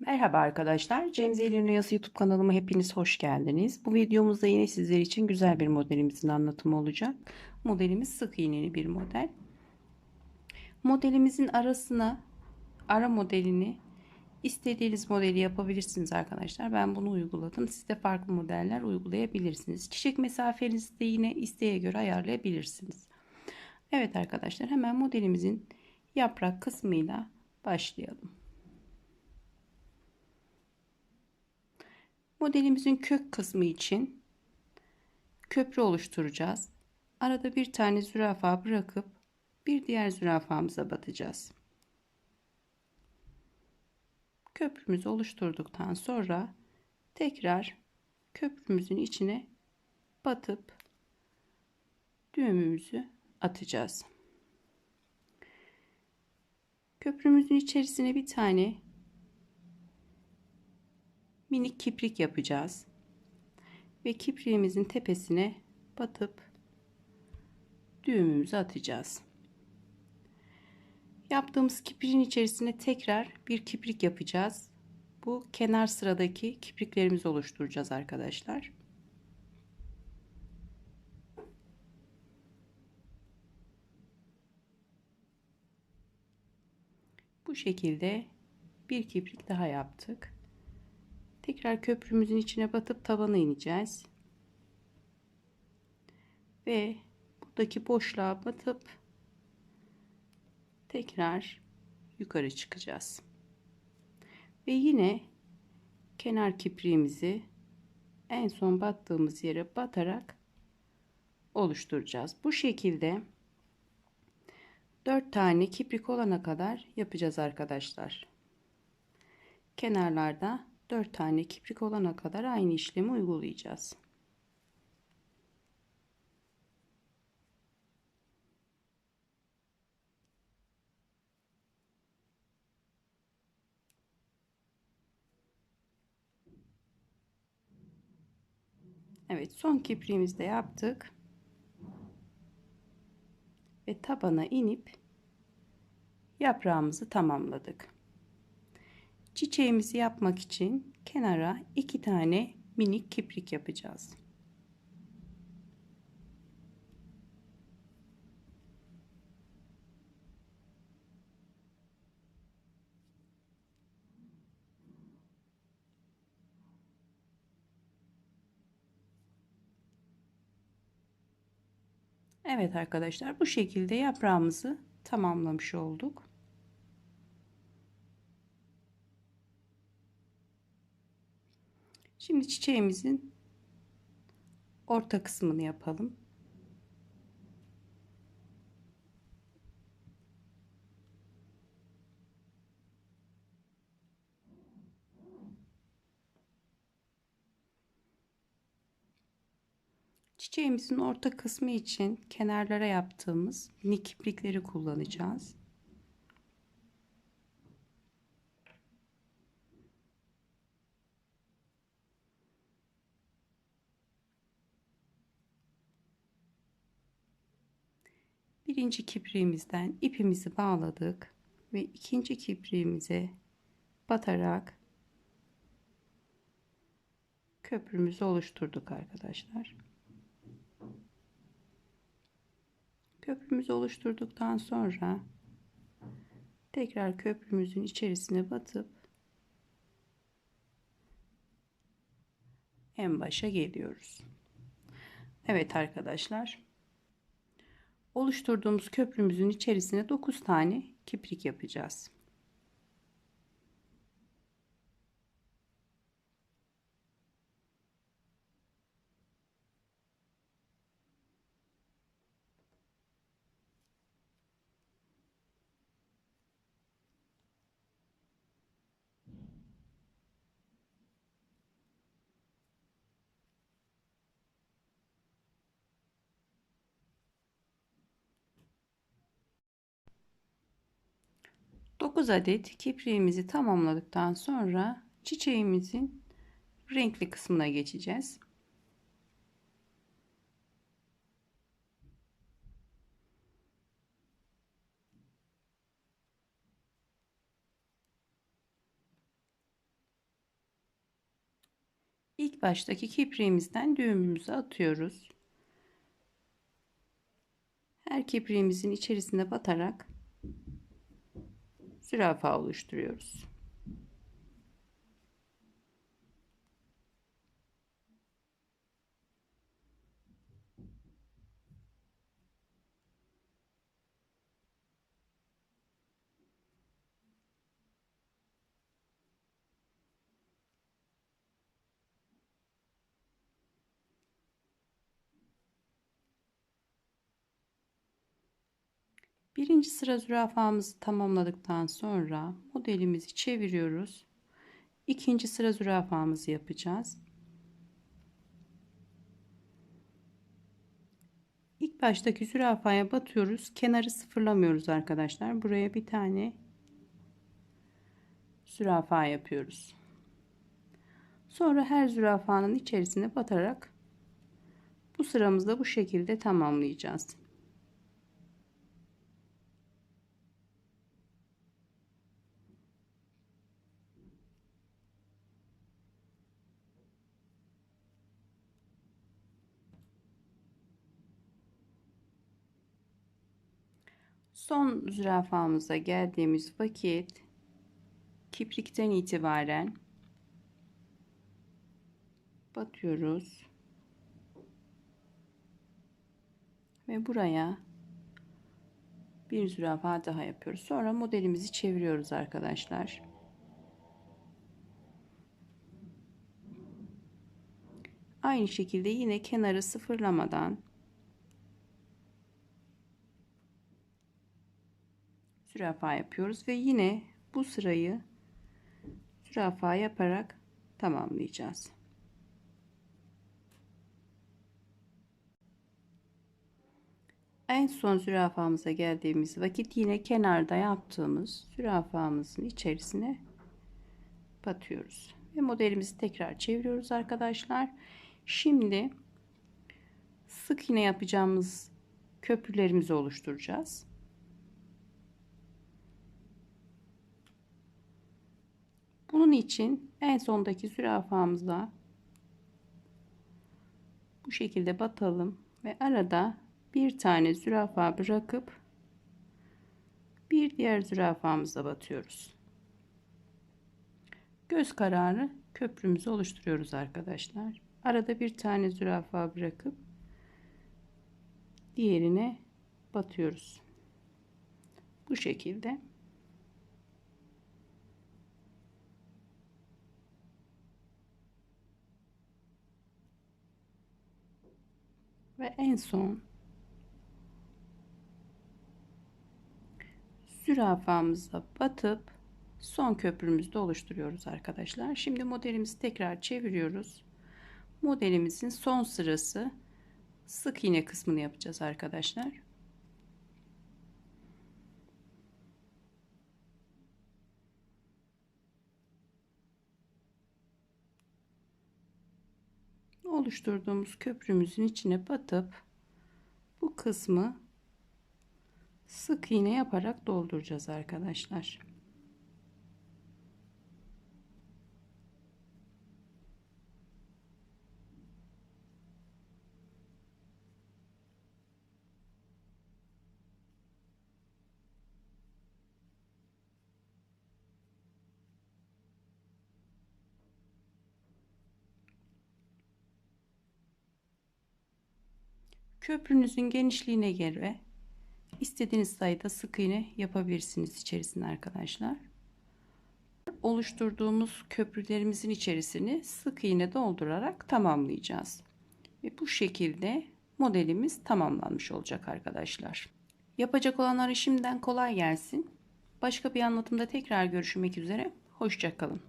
Merhaba arkadaşlar. Cemzeli Rüyası YouTube kanalıma hepiniz hoş geldiniz. Bu videomuzda yine sizler için güzel bir modelimizin anlatımı olacak. Modelimiz sık iğneli bir model. Modelimizin arasına ara modelini istediğiniz modeli yapabilirsiniz arkadaşlar. Ben bunu uyguladım. Siz de farklı modeller uygulayabilirsiniz. Çiçek mesafenizi de yine isteğe göre ayarlayabilirsiniz. Evet arkadaşlar hemen modelimizin yaprak kısmıyla başlayalım. Modelimizin kök kısmı için köprü oluşturacağız. Arada bir tane zürafa bırakıp bir diğer zürafamıza batacağız. Köprümüzü oluşturduktan sonra tekrar köprümüzün içine batıp düğümümüzü atacağız. Köprümüzün içerisine bir tane minik kiprik yapacağız. Ve kipriğimizin tepesine batıp düğümümüzü atacağız. Yaptığımız kipriğin içerisine tekrar bir kiprik yapacağız. Bu kenar sıradaki kipriklerimizi oluşturacağız arkadaşlar. Bu şekilde bir kiprik daha yaptık. Tekrar köprümüzün içine batıp tabana ineceğiz. Ve buradaki boşluğa batıp tekrar yukarı çıkacağız. Ve yine kenar kipriğimizi en son battığımız yere batarak oluşturacağız. Bu şekilde 4 tane kiprik olana kadar yapacağız arkadaşlar. Kenarlarda 4 tane kiprik olana kadar aynı işlemi uygulayacağız. Evet son kipriğimizi de yaptık. Ve tabana inip yaprağımızı tamamladık. Çiçeğimizi yapmak için kenara iki tane minik kiprik yapacağız. Evet arkadaşlar bu şekilde yaprağımızı tamamlamış olduk. Şimdi çiçeğimizin orta kısmını yapalım. Çiçeğimizin orta kısmı için kenarlara yaptığımız minik kiprikleri kullanacağız. Birinci kipriğimizden ipimizi bağladık ve ikinci kipriğimize batarak köprümüzü oluşturduk arkadaşlar. Köprümüzü oluşturduktan sonra tekrar köprümüzün içerisine batıp en başa geliyoruz. Evet arkadaşlar oluşturduğumuz köprümüzün içerisine 9 tane kiprik yapacağız. Dokuz adet kipriğimizi tamamladıktan sonra çiçeğimizin renkli kısmına geçeceğiz. İlk baştaki kipriğimizden düğümümüzü atıyoruz. Her kipriğimizin içerisine batarak zürafa oluşturuyoruz. Birinci sıra zürafamızı tamamladıktan sonra modelimizi çeviriyoruz. İkinci sıra zürafamızı yapacağız. İlk baştaki zürafaya batıyoruz. Kenarı sıfırlamıyoruz arkadaşlar. Buraya bir tane zürafa yapıyoruz. Sonra her zürafanın içerisine batarak bu sıramızda bu şekilde tamamlayacağız. Son zürafamıza geldiğimiz vakit kiprikten itibaren batıyoruz. Ve buraya bir zürafa daha yapıyoruz. Sonra modelimizi çeviriyoruz arkadaşlar. Aynı şekilde yine kenarı sıfırlamadan zürafa yapıyoruz ve yine bu sırayı zürafa yaparak tamamlayacağız. En son zürafamıza geldiğimiz vakit yine kenarda yaptığımız zürafamızın içerisine batıyoruz. Ve modelimizi tekrar çeviriyoruz arkadaşlar. Şimdi sık iğne yapacağımız köprülerimizi oluşturacağız. Bunun için en sondaki zürafamıza bu şekilde batalım ve arada bir tane zürafa bırakıp bir diğer zürafamıza batıyoruz. Göz kararı köprümüzü oluşturuyoruz arkadaşlar. Arada bir tane zürafa bırakıp diğerine batıyoruz. Bu şekilde. Ve en son zürafamıza batıp son köprümüzü de oluşturuyoruz arkadaşlar. Şimdi modelimizi tekrar çeviriyoruz. Modelimizin son sırası sık iğne kısmını yapacağız arkadaşlar. Oluşturduğumuz köprümüzün içine batıp bu kısmı sık iğne yaparak dolduracağız arkadaşlar. Köprünüzün genişliğine göre istediğiniz sayıda sık iğne yapabilirsiniz içerisine arkadaşlar. Oluşturduğumuz köprülerimizin içerisini sık iğne doldurarak tamamlayacağız. Ve bu şekilde modelimiz tamamlanmış olacak arkadaşlar. Yapacak olanlara şimdiden kolay gelsin. Başka bir anlatımda tekrar görüşmek üzere. Hoşçakalın.